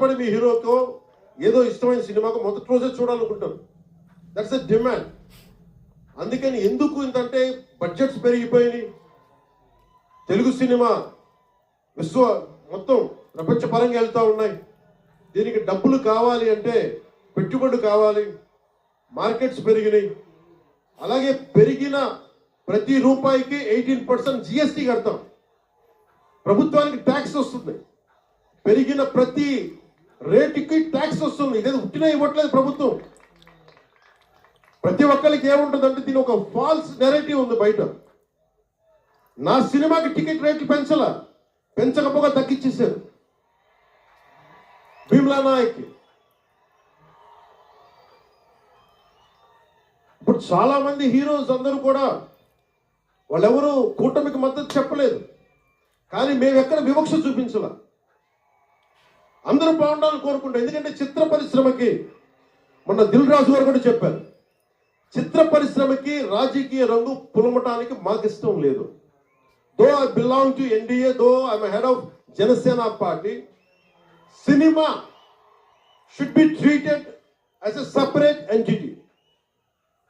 పడి మీ హీరోతో ఏదో ఇష్టమైన సినిమాకు మొదటి రోజే చూడాలనుకుంటారు. దట్స్ ఎ డిమాండ్ అందుకని ఎందుకు ఇంతంటే బడ్జెట్స్ పెరిగిపోయినాయి. తెలుగు సినిమా విశ్వ మొత్తం ప్రపంచ పరంగా వెళ్తూ ఉన్నాయి. దీనికి డబ్బులు కావాలి అంటే పెట్టుబడి కావాలి మార్కెట్స్ పెరిగినాయి. అలాగే పెరిగిన ప్రతి రూపాయికి ఎయిటీన్ పర్సెంట్ జిఎస్టీ కడతాం. ప్రభుత్వానికి ట్యాక్స్ వస్తుంది. పెరిగిన ప్రతి రేటుకి ట్యాక్స్ వస్తుంది. ఇదేదో ఉట్టినా ఇవ్వట్లేదు ప్రభుత్వం. ప్రతి ఒక్కరికి ఏముంటుందంటే దీని ఒక ఫాల్స్ నెరేటివ్ ఉంది బయట. నా సినిమాకి టికెట్ రేట్లు పెంచలా. పెంచకపోగా తగ్గించేశారు భీమ్లా నాయక్. ఇప్పుడు చాలా మంది హీరోస్ అందరూ కూడా వాళ్ళెవరూ కూటమికి మద్దతు చెప్పలేదు. కానీ మేము ఎక్కడ వివక్ష చూపించలే? అందరూ బాగుండాలని కోరుకుంటాం. ఎందుకంటే చిత్ర పరిశ్రమకి మొన్న దిల్ రాజు గారు కూడా చెప్పారు. చిత్ర పరిశ్రమకి రాజకీయ రంగు పులమటానికి మాకు ఇష్టం లేదు. Though I belong to NDA though I'm head of Janasena party cinema should be treated as a separate entity